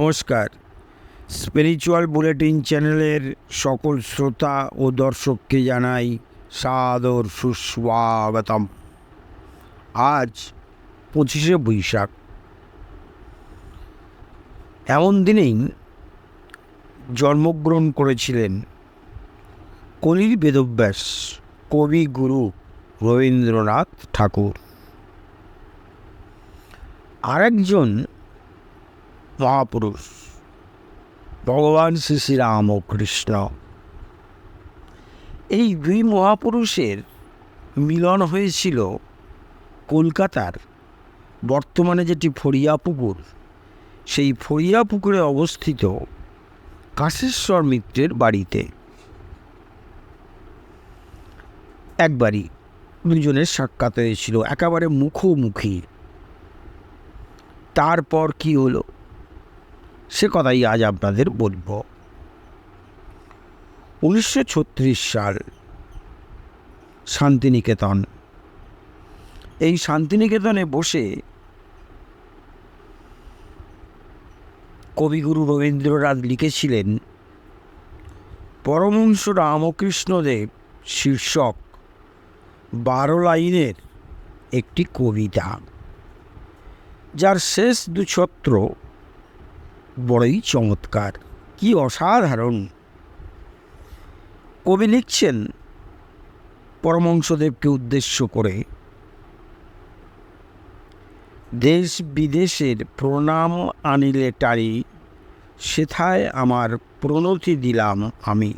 নমস্কার। Spiritual bulletin চ্যানেলের সকল শ্রোতা ও দর্শককে জানাই সাদর সুস্বাগতম। আজ পঁচিশে বৈশাখ। এমন দিনেই জন্মগ্রহণ করেছিলেন কলির বেদব্যাস কবি গুরু রবীন্দ্রনাথ ঠাকুর। আরেকজন মহাপুরুষ ভগবান শ্রী শ্রীরাম ও কৃষ্ণ এই দুই মহাপুরুষের মিলন হয়েছিল কলকাতার বর্তমানে যেটি ফড়িয়া পুকুর সেই ফড়িয়া পুকুরে অবস্থিত কাশেশ্বর মিত্রের বাড়িতে। একবারই দুজনের সাক্ষাৎ হয়েছিল, একেবারে মুখোমুখি। তারপর কি হলো? সে কথাই আজ আপনাদের বলব। উনিশশো ছত্রিশ সাল, শান্তিনিকেতন। এই শান্তিনিকেতনে বসে কবিগুরু রবীন্দ্রনাথ লিখেছিলেন, পরমহংস রামকৃষ্ণদেব শীর্ষক বারো লাইনের একটি কবিতা, যার শেষ দুছত্র বড়ই চমৎকার, কি অসাধারণ। কবি লিখছেন পরমংসদেবকে উদ্দেশ্য করে, দেশ বিদেশের প্রণাম আনিলে টারি, সেথায় আমার প্রণতি দিলাম আমি।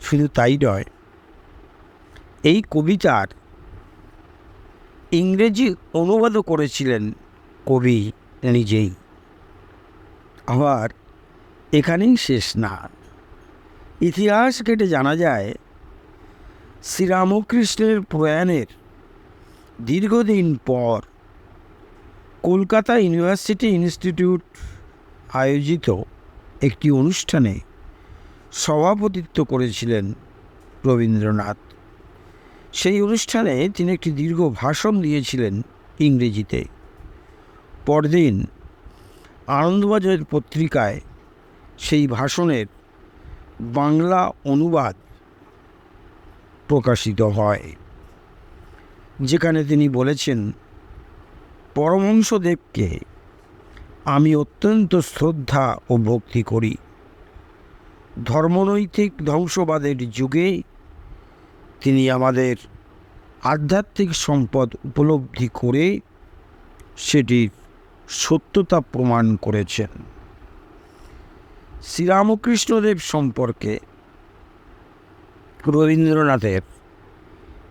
শুধু তাই নয়, এই কবিতার ইংরেজি অনুবাদও করেছিলেন কবি নিজেই। আবার এখানেই শেষ না। ইতিহাস কেটে জানা যায়, শ্রীরামকৃষ্ণের প্রয়াণের দীর্ঘদিন পর কলকাতা ইউনিভার্সিটি ইনস্টিটিউট আয়োজিত একটি অনুষ্ঠানে সভাপতিত্ব করেছিলেন রবীন্দ্রনাথ। সেই অনুষ্ঠানে তিনি একটি দীর্ঘ ভাষণ দিয়েছিলেন ইংরেজিতে। পরদিন আনন্দবাজার পত্রিকায় সেই ভাষণের বাংলা অনুবাদ প্রকাশিত হয়, যেখানে তিনি বলেছেন, পরমহংসদেবকে আমি অত্যন্ত শ্রদ্ধা ও ভক্তি করি। ধর্মনৈতিক ধ্বংসবাদের যুগে তিনি আমাদের আধ্যাত্মিক সম্পদ উপলব্ধি করে সেটির সত্যতা প্রমাণ করেছেন। শ্রীরামকৃষ্ণদেব সম্পর্কে রবীন্দ্রনাথের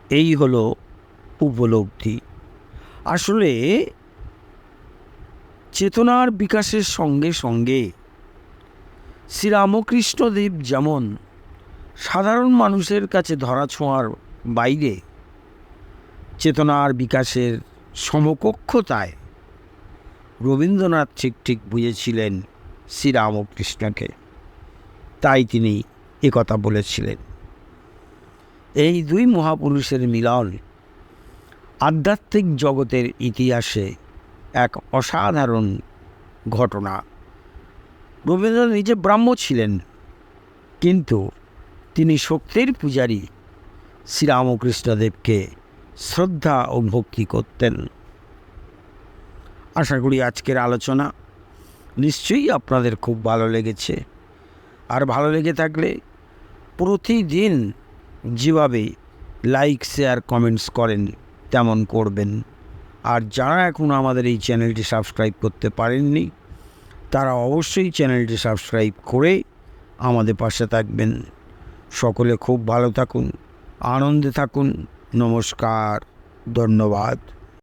এই হলো উপলব্ধি। আসলে চেতনার বিকাশের সঙ্গে সঙ্গে শ্রীরামকৃষ্ণদেব যেমন সাধারণ মানুষের কাছে ধরাছোঁয়ার বাইরে চেতনার বিকাশের সমকক্ষতায় রবীন্দ্রনাথ ঠিক ঠিক বুঝেছিলেন শ্রীরামকৃষ্ণকে। তাই তিনি একথা বলেছিলেন। এই দুই মহাপুরুষের মিলন আধ্যাত্মিক জগতের ইতিহাসে এক অসাধারণ ঘটনা। রবীন্দ্রনাথ নিজে ব্রাহ্ম ছিলেন, কিন্তু তিনি শক্তির পূজারী শ্রীরামকৃষ্ণদেবকে শ্রদ্ধা ও ভক্তি করতেন। আশা করি আজকের আলোচনা নিশ্চয়ই আপনাদের খুব ভালো লেগেছে। আর ভালো লেগে থাকলে প্রতিদিন যেভাবে লাইক শেয়ার কমেন্টস করেন, তেমন করবেন। আর যারা এখনও আমাদের এই চ্যানেলটি সাবস্ক্রাইব করতে পারেননি, তারা অবশ্যই চ্যানেলটি সাবস্ক্রাইব করে আমাদের পাশে থাকবেন। সকলে খুব ভালো থাকুন, আনন্দে থাকুন। নমস্কার, ধন্যবাদ।